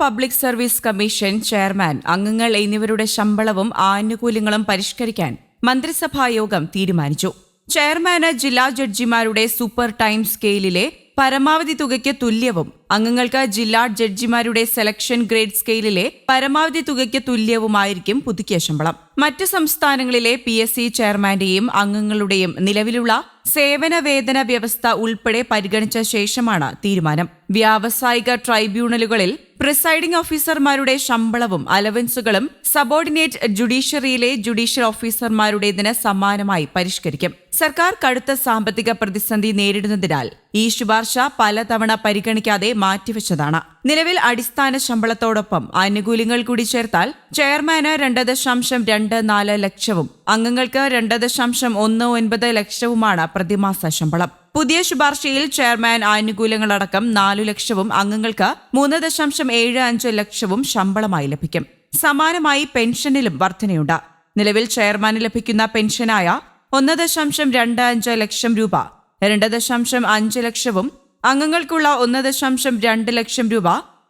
Public service commission chairman അംഗങ്ങൾ എന്നിവരുടെ ശമ്പളവും ആനുകൂല്യങ്ങളും പരിഷ്കരിക്കാൻ മന്ത്രിസഭാ യോഗം തീരുമാനിച്ചു. ചെയർമാന് ജില്ലാ ജഡ്ജിമാരുടെ സൂപ്പർ ടൈം സ്കെയിലിലെ പരമാവധി തുകയ്ക്ക് തുല്യവും അംഗങ്ങൾക്ക് ജില്ലാ ജഡ്ജിമാരുടെ സെലക്ഷൻ ഗ്രേഡ് സ്കെയിലിലെ പരമാവധി തുകയ്ക്ക് തുല്യവുമായിരിക്കും പുതുക്കിയ ശമ്പളം. മറ്റ് സംസ്ഥാനങ്ങളിലെ പി എസ് സി ചെയർമാന്റെയും അംഗങ്ങളുടെയും നിലവിലുള്ള സേവന വേതന വ്യവസ്ഥ ഉൾപ്പെടെ പരിഗണിച്ച ശേഷമാണ് തീരുമാനം. വ്യാവസായിക ട്രൈബ്യൂണലുകളിൽ പ്രിസൈഡിംഗ് ഓഫീസർമാരുടെ ശമ്പളവും അലവൻസുകളും സബോർഡിനേറ്റ് ജുഡീഷ്യറിയിലെ ജുഡീഷ്യൽ ഓഫീസർമാരുടേതിന് സമാനമായി പരിഷ്കരിക്കും. സർക്കാർ കടുത്ത സാമ്പത്തിക പ്രതിസന്ധി നേരിടുന്നതിനാൽ ഈ ശുപാർശ പലതവണ പരിഗണിക്കാതെ മാറ്റിവെച്ചതാണ്. നിലവിൽ അടിസ്ഥാന ശമ്പളത്തോടൊപ്പം ആനുകൂല്യങ്ങൾ കൂടി ചേർത്താൽ ചെയർമാന് രണ്ട് ദശാംശം രണ്ട് നാല് ലക്ഷവും അംഗങ്ങൾക്ക് രണ്ട് ദശാംശം ഒന്ന് ഒൻപത് ലക്ഷവുമാണ് പ്രതിമാസ ശമ്പളം. പുതിയ ശുപാർശയിൽ ചെയർമാൻ ആനുകൂല്യങ്ങളടക്കം നാലു ലക്ഷവും അംഗങ്ങൾക്ക് മൂന്ന് ദശാംശം ഏഴ് അഞ്ച് ലക്ഷവും ശമ്പളമായി ലഭിക്കും. സമാനമായി പെൻഷനിലും വർധനയുണ്ട്. നിലവിൽ ചെയർമാന് ലഭിക്കുന്ന പെൻഷനായ ഒന്ന് ദശാംശം രണ്ട് അഞ്ച് ലക്ഷം രൂപ രണ്ട് ദശാംശം അഞ്ച് ലക്ഷവും അംഗങ്ങൾക്കുള്ള ഒന്ന് ദശാംശം രണ്ട് ലക്ഷം രൂപ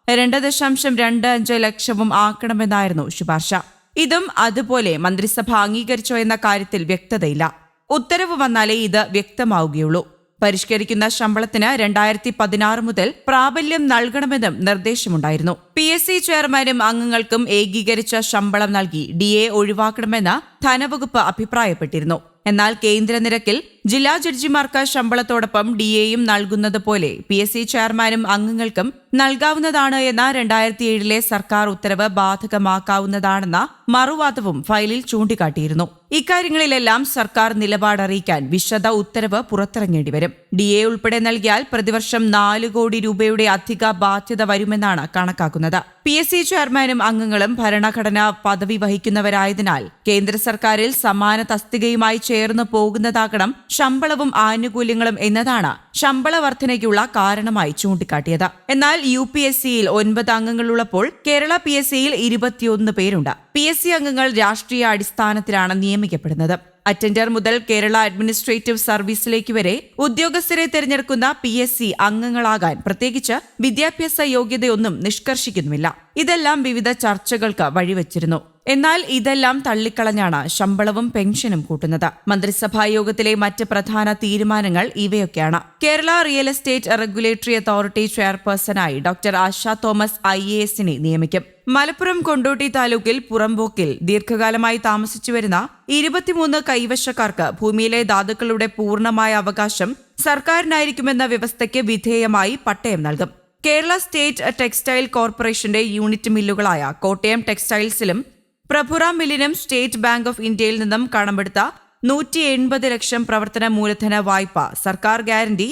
രണ്ട് ദശാംശം രണ്ട് അഞ്ച് ലക്ഷവും ആക്കണമെന്നായിരുന്നു ശുപാർശ. ഇതും അതുപോലെ മന്ത്രിസഭ അംഗീകരിച്ചോ എന്ന കാര്യത്തിൽ വ്യക്തതയില്ല. ഉത്തരവ് വന്നാലേ ഇത് വ്യക്തമാവുകയുള്ളൂ. പരിഷ്കരിക്കുന്ന ശമ്പളത്തിന് രണ്ടായിരത്തി പതിനാറ് മുതൽ പ്രാബല്യം നൽകണമെന്നും നിർദ്ദേശമുണ്ടായിരുന്നു. പി എസ് സി ചെയർമാനും അംഗങ്ങൾക്കും ഏകീകരിച്ച ശമ്പളം നൽകി ഡി എ ഒഴിവാക്കണമെന്ന് ധനവകുപ്പ് അഭിപ്രായപ്പെട്ടിരുന്നു. എന്നാൽ കേന്ദ്ര നിരക്കിൽ ജില്ലാ ജഡ്ജിമാർക്ക് ശമ്പളത്തോടൊപ്പം ഡി എയും നൽകുന്നത് പോലെ പി എസ് സി ചെയർമാനും അംഗങ്ങൾക്കും നൽകാവുന്നതാണ് എന്ന രണ്ടായിരത്തി ഏഴിലെ സർക്കാർ ഉത്തരവ് ബാധകമാക്കാവുന്നതാണെന്ന മറുവാദവും ഫയലിൽ ചൂണ്ടിക്കാട്ടിയിരുന്നു. ഇക്കാര്യങ്ങളിലെല്ലാം സർക്കാർ നിലപാടറിയിക്കാൻ വിശദ ഉത്തരവ് പുറത്തിറങ്ങേണ്ടി വരും ഡി എ ഉൾപ്പെടെ നൽകിയാൽ പ്രതിവർഷം നാല് കോടി രൂപയുടെ അധിക ബാധ്യത വരുമെന്നാണ് കണക്കാക്കുന്നത്. പി എസ് സി ചെയർമാനും അംഗങ്ങളും ഭരണഘടനാ പദവി വഹിക്കുന്നവരായതിനാൽ കേന്ദ്ര സർക്കാരിൽ സമാന തസ്തികയുമായി ചേർന്ന് പോകുന്നതാകണം ശമ്പളവും ആനുകൂല്യങ്ങളും എന്നതാണ് ശമ്പള വർധനയ്ക്കുള്ള കാരണമായി ചൂണ്ടിക്കാട്ടിയത്. എന്നാൽ യു പി എസ് സിയിൽ ഒൻപത് അംഗങ്ങളുള്ളപ്പോൾ കേരള പി എസ് സിയിൽ ഇരുപത്തിയൊന്ന് പേരുണ്ട്. പി എസ് സി അംഗങ്ങൾ രാഷ്ട്രീയ അടിസ്ഥാനത്തിലാണ് നിയമിക്കപ്പെടുന്നത്. അറ്റൻഡർ മുതൽ കേരള അഡ്മിനിസ്ട്രേറ്റീവ് സർവീസിലേക്ക് വരെ ഉദ്യോഗസ്ഥരെ തിരഞ്ഞെടുക്കുന്ന പി എസ് സി അംഗങ്ങളാകാൻ പ്രത്യേകിച്ച് വിദ്യാഭ്യാസ യോഗ്യതയൊന്നും നിഷ്കർഷിക്കുന്നുമില്ല. ഇതെല്ലാം വിവിധ ചർച്ചകൾക്ക് വഴിവെച്ചിരുന്നു. എന്നാൽ ഇതെല്ലാം തള്ളിക്കളഞ്ഞാണ് ശമ്പളവും പെൻഷനും കൂട്ടുന്നത്. മന്ത്രിസഭാ യോഗത്തിലെ മറ്റ് പ്രധാന തീരുമാനങ്ങൾ ഇവയൊക്കെയാണ്. Kerala real estate regulatory authority ചെയർപേഴ്സണായി doctor Asha Thomas I A എസിനെ നിയമിക്കും. മലപ്പുറം കൊണ്ടോട്ടി താലൂക്കിൽ പുറമ്പോക്കിൽ ദീർഘകാലമായി താമസിച്ചു വരുന്ന ഇരുപത്തിമൂന്ന് കൈവശക്കാർക്ക് ഭൂമിയിലെ ധാതുക്കളുടെ പൂർണമായ അവകാശം സർക്കാരിനായിരിക്കുമെന്ന വ്യവസ്ഥയ്ക്ക് വിധേയമായി പട്ടയം നൽകും. കേരള സ്റ്റേറ്റ് ടെക്സ്റ്റൈൽ കോർപ്പറേഷന്റെ യൂണിറ്റ് മില്ലുകളായ കോട്ടയം ടെക്സ്റ്റൈൽസിലും പ്രഭുറ മില്ലിനും സ്റ്റേറ്റ് ബാങ്ക് ഓഫ് ഇന്ത്യയിൽ നിന്നും കടമെടുത്ത നൂറ്റി എൺപത് ലക്ഷം പ്രവർത്തന മൂലധന വായ്പ സർക്കാർ ഗ്യാരണ്ടി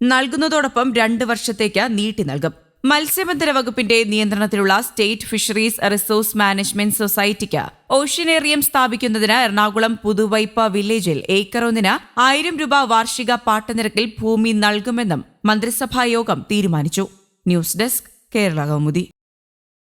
നൽകുന്നതോടൊപ്പം രണ്ട് വർഷത്തേക്ക് നീട്ടി നൽകും. മത്സ്യബന്ധന വകുപ്പിന്റെ നിയന്ത്രണത്തിലുള്ള സ്റ്റേറ്റ് ഫിഷറീസ് റിസോഴ്സ് മാനേജ്മെന്റ് സൊസൈറ്റിക്ക് ഓഷ്യനേറിയം സ്ഥാപിക്കുന്നതിന് എറണാകുളം പുതുവൈപ്പ വില്ലേജിൽ ഏക്കറൊന്നിന് ആയിരം രൂപ വാർഷിക പാട്ടനിരക്കിൽ ഭൂമി നൽകുമെന്നും മന്ത്രിസഭാ യോഗം തീരുമാനിച്ചു. News desk Kerala Kaumudi.